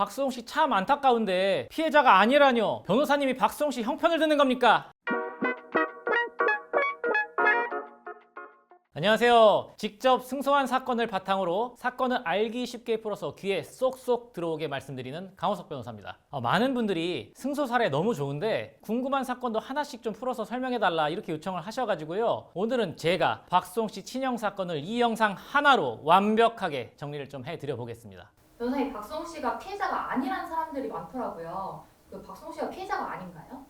박수홍 씨 참 안타까운데 피해자가 아니라뇨. 변호사님이 박수홍 씨 형편을 드는 겁니까? 안녕하세요. 직접 승소한 사건을 바탕으로 사건을 알기 쉽게 풀어서 귀에 쏙쏙 들어오게 말씀드리는 강호석 변호사입니다. 어, 많은 분들이 승소 사례 너무 좋은데 궁금한 사건도 하나씩 좀 풀어서 설명해달라 이렇게 요청을 하셔가지고요. 오늘은 제가 박수홍 씨 친형 사건을 이 영상 하나로 완벽하게 정리를 좀 해드려 보겠습니다. 변호사님 박수홍 씨가 피해자가 아니라는 사람들이 많더라고요. 그 박수홍 씨가 피해자가 아닌가요?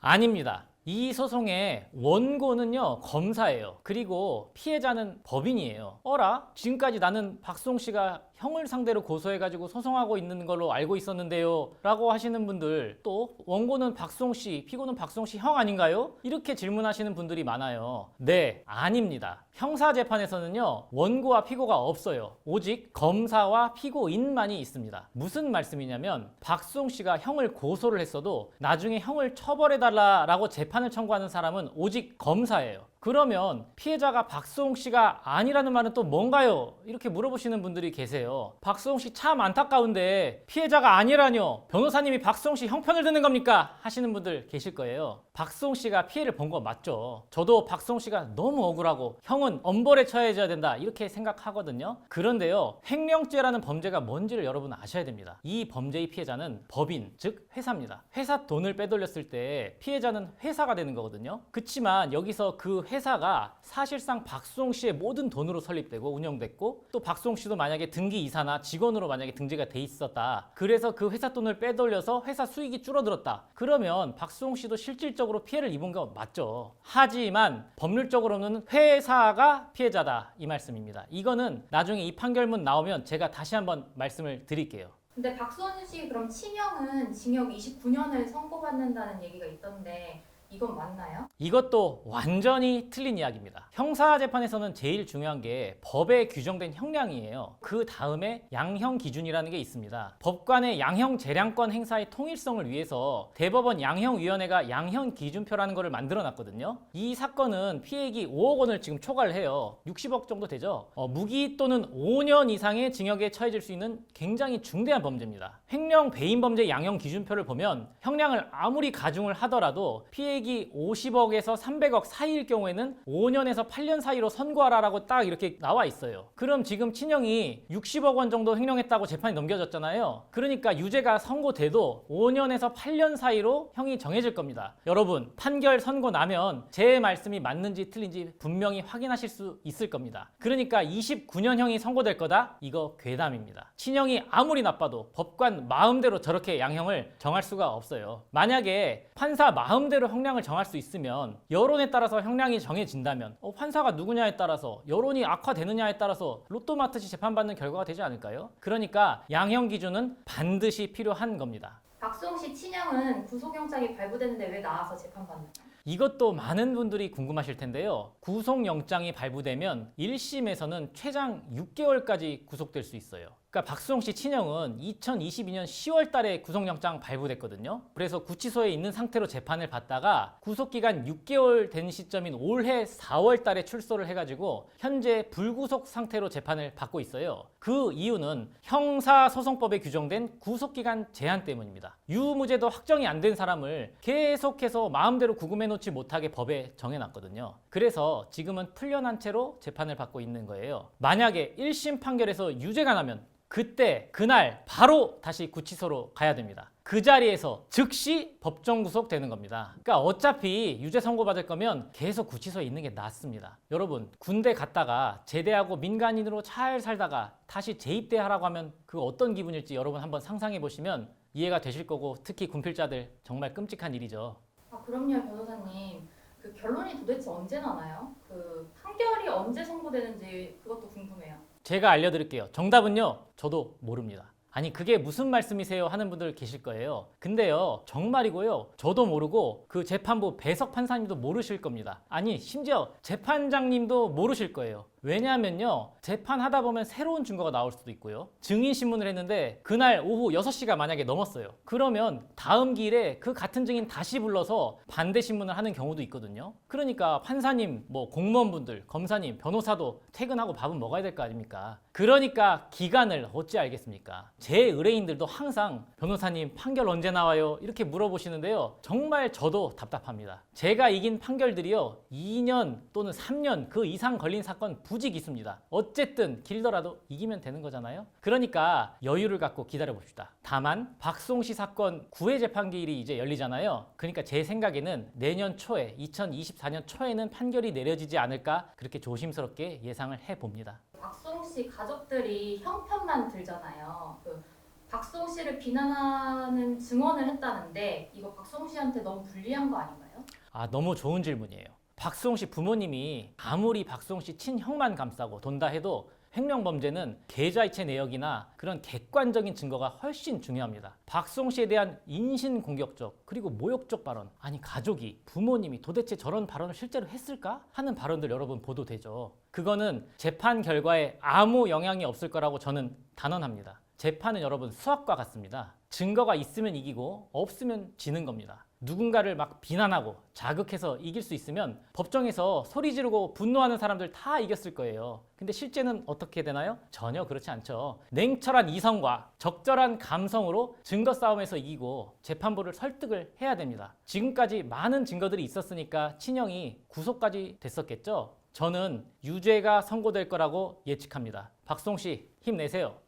아닙니다. 이 소송의 원고는요 검사예요. 그리고 피해자는 법인이에요. 어라? 지금까지 나는 박수홍 씨가 형을 상대로 고소해가지고 소송하고 있는 걸로 알고 있었는데요.라고 하시는 분들 또 원고는 박수홍 씨, 피고는 박수홍 씨형 아닌가요? 이렇게 질문하시는 분들이 많아요. 네, 아닙니다. 형사 재판에서는요 원고와 피고가 없어요. 오직 검사와 피고인만이 있습니다. 무슨 말씀이냐면 박수홍 씨가 형을 고소를 했어도 나중에 형을 처벌해달라라고 재판을 청구하는 사람은 오직 검사예요. 그러면 피해자가 박수홍 씨가 아니라는 말은 또 뭔가요? 이렇게 물어보시는 분들이 계세요. 박수홍 씨 참 안타까운데 피해자가 아니라뇨. 변호사님이 박수홍 씨 형편을 드는 겁니까? 하시는 분들 계실 거예요. 박수홍 씨가 피해를 본 거 맞죠. 저도 박수홍 씨가 너무 억울하고 형은 엄벌에 처해져야 된다 이렇게 생각하거든요. 그런데요. 횡령죄라는 범죄가 뭔지를 여러분 아셔야 됩니다. 이 범죄의 피해자는 법인, 즉 회사입니다. 회사 돈을 빼돌렸을 때 피해자는 회사가 되는 거거든요. 그렇지만 여기서 그 회사 가 사실상 박수홍 씨의 모든 돈으로 설립되고 운영됐고 또 박수홍 씨도 만약에 등기 이사나 직원으로 만약에 등재가 돼 있었다. 그래서 그 회사 돈을 빼돌려서 회사 수익이 줄어들었다. 그러면 박수홍 씨도 실질적으로 피해를 입은 거 맞죠. 하지만 법률적으로는 회사가 피해자다 이 말씀입니다. 이거는 나중에 이 판결문 나오면 제가 다시 한번 말씀을 드릴게요. 근데 박수홍 씨 그럼 친형은 징역 29년을 선고받는다는 얘기가 있던데 이건 맞나요? 이것도 완전히 틀린 이야기입니다. 형사 재판에서는 제일 중요한 게 법에 규정된 형량이에요. 그 다음에 양형 기준이라는 게 있습니다. 법관의 양형 재량권 행사의 통일성을 위해서 대법원 양형위원회가 양형 기준표라는 것을 만들어 놨거든요. 이 사건은 피해액이 5억 원을 지금 초과를 해요. 60억 정도 되죠. 어, 무기 또는 5년 이상의 징역에 처해질 수 있는 굉장히 중대한 범죄입니다. 횡령 배임 범죄 양형 기준표를 보면 형량을 아무리 가중을 하더라도 피해액 이 50억에서 300억 사이일 경우에는 5년에서 8년 사이로 선고하라라고 딱 이렇게 나와 있어요. 그럼 지금 친형이 60억 원 정도 횡령했다고 재판이 넘겨졌잖아요. 그러니까 유죄가 선고돼도 5년에서 8년 사이로 형이 정해질 겁니다. 여러분 판결 선고 나면 제 말씀이 맞는지 틀린지 분명히 확인하실 수 있을 겁니다. 그러니까 29년형이 선고될 거다? 이거 괴담입니다. 친형이 아무리 나빠도 법관 마음대로 저렇게 양형을 정할 수가 없어요. 만약에 판사 마음대로 형량 을 정할 수 있으면 여론에 따라서 형량이 정해진다면 어, 판사가 누구냐에 따라서 여론이 악화되느냐에 따라서 로또 마트시 재판받는 결과가 되지 않을까요? 그러니까 양형 기준은 반드시 필요한 겁니다. 박수홍 씨 친형은 구속영장이 발부되는데 왜 나와서 재판받나요? 이것도 많은 분들이 궁금하실 텐데요. 구속영장이 발부되면 1심에서는 최장 6개월까지 구속될 수 있어요. 그러니까 박수홍 씨 친형은 2022년 10월 달에 구속영장 발부됐거든요. 그래서 구치소에 있는 상태로 재판을 받다가 구속기간 6개월 된 시점인 올해 4월 달에 출소를 해가지고 현재 불구속 상태로 재판을 받고 있어요. 그 이유는 형사소송법에 규정된 구속기간 제한 때문입니다. 유무죄도 확정이 안 된 사람을 계속해서 마음대로 구금해 놓지 못하게 법에 정해놨거든요. 그래서 지금은 풀려난 채로 재판을 받고 있는 거예요. 만약에 1심 판결에서 유죄가 나면 그때 그날 바로 다시 구치소로 가야 됩니다. 그 자리에서 즉시 법정 구속되는 겁니다. 그러니까 어차피 유죄 선고받을 거면 계속 구치소에 있는 게 낫습니다. 여러분 군대 갔다가 제대하고 민간인으로 잘 살다가 다시 재입대하라고 하면 그 어떤 기분일지 여러분 한번 상상해 보시면 이해가 되실 거고 특히 군필자들 정말 끔찍한 일이죠. 아 그럼요 변호사님. 그 결론이 도대체 언제 나나요? 그 판결이 언제 선고되는지 그것도 궁금해요. 제가 알려드릴게요. 정답은요, 저도 모릅니다. 아니, 그게 무슨 말씀이세요? 하는 분들 계실 거예요. 근데요, 정말이고요. 저도 모르고 그 재판부 배석 판사님도 모르실 겁니다. 아니, 심지어 재판장님도 모르실 거예요. 왜냐하면요. 재판하다 보면 새로운 증거가 나올 수도 있고요. 증인 신문을 했는데 그날 오후 6시가 만약에 넘었어요. 그러면 다음 기일에 그 같은 증인 다시 불러서 반대 신문을 하는 경우도 있거든요. 그러니까 판사님, 뭐 공무원분들, 검사님, 변호사도 퇴근하고 밥은 먹어야 될 거 아닙니까? 그러니까 기간을 어찌 알겠습니까? 제 의뢰인들도 항상 변호사님 판결 언제 나와요? 이렇게 물어보시는데요. 정말 저도 답답합니다. 제가 이긴 판결들이요. 2년 또는 3년 그 이상 걸린 사건 부직 있습니다. 어쨌든 길더라도 이기면 되는 거잖아요. 그러니까 여유를 갖고 기다려 봅시다. 다만 박송씨 사건 구회 재판 기일이 이제 열리잖아요. 그러니까 제 생각에는 내년 초에 2024년 초에는 판결이 내려지지 않을까 그렇게 조심스럽게 예상을 해 봅니다. 박송 씨 가족들이 형편만 들잖아요. 그 박송 씨를 비난하는 증언을 했다는데 이거 박송 씨한테 너무 불리한 거 아닌가요? 아, 너무 좋은 질문이에요. 박수홍 씨 부모님이 아무리 박수홍 씨 친형만 감싸고 돈다 해도 횡령 범죄는 계좌이체 내역이나 그런 객관적인 증거가 훨씬 중요합니다. 박수홍 씨에 대한 인신 공격적 그리고 모욕적 발언 아니 가족이 부모님이 도대체 저런 발언을 실제로 했을까 하는 발언들 여러분 보도되죠. 그거는 재판 결과에 아무 영향이 없을 거라고 저는 단언합니다. 재판은 여러분 수학과 같습니다. 증거가 있으면 이기고 없으면 지는 겁니다. 누군가를 막 비난하고 자극해서 이길 수 있으면 법정에서 소리 지르고 분노하는 사람들 다 이겼을 거예요. 근데 실제는 어떻게 되나요? 전혀 그렇지 않죠. 냉철한 이성과 적절한 감성으로 증거 싸움에서 이기고 재판부를 설득을 해야 됩니다. 지금까지 많은 증거들이 있었으니까 친형이 구속까지 됐었겠죠. 저는 유죄가 선고될 거라고 예측합니다. 박송 씨 힘내세요.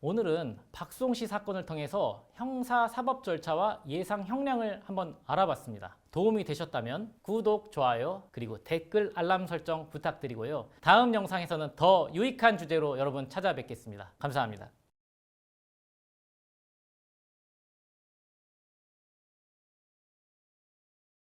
오늘은 박송 씨 사건을 통해서 형사 사법 절차와 예상 형량을 한번 알아봤습니다. 도움이 되셨다면 구독, 좋아요, 그리고 댓글 알람 설정 부탁드리고요. 다음 영상에서는 더 유익한 주제로 여러분 찾아뵙겠습니다. 감사합니다.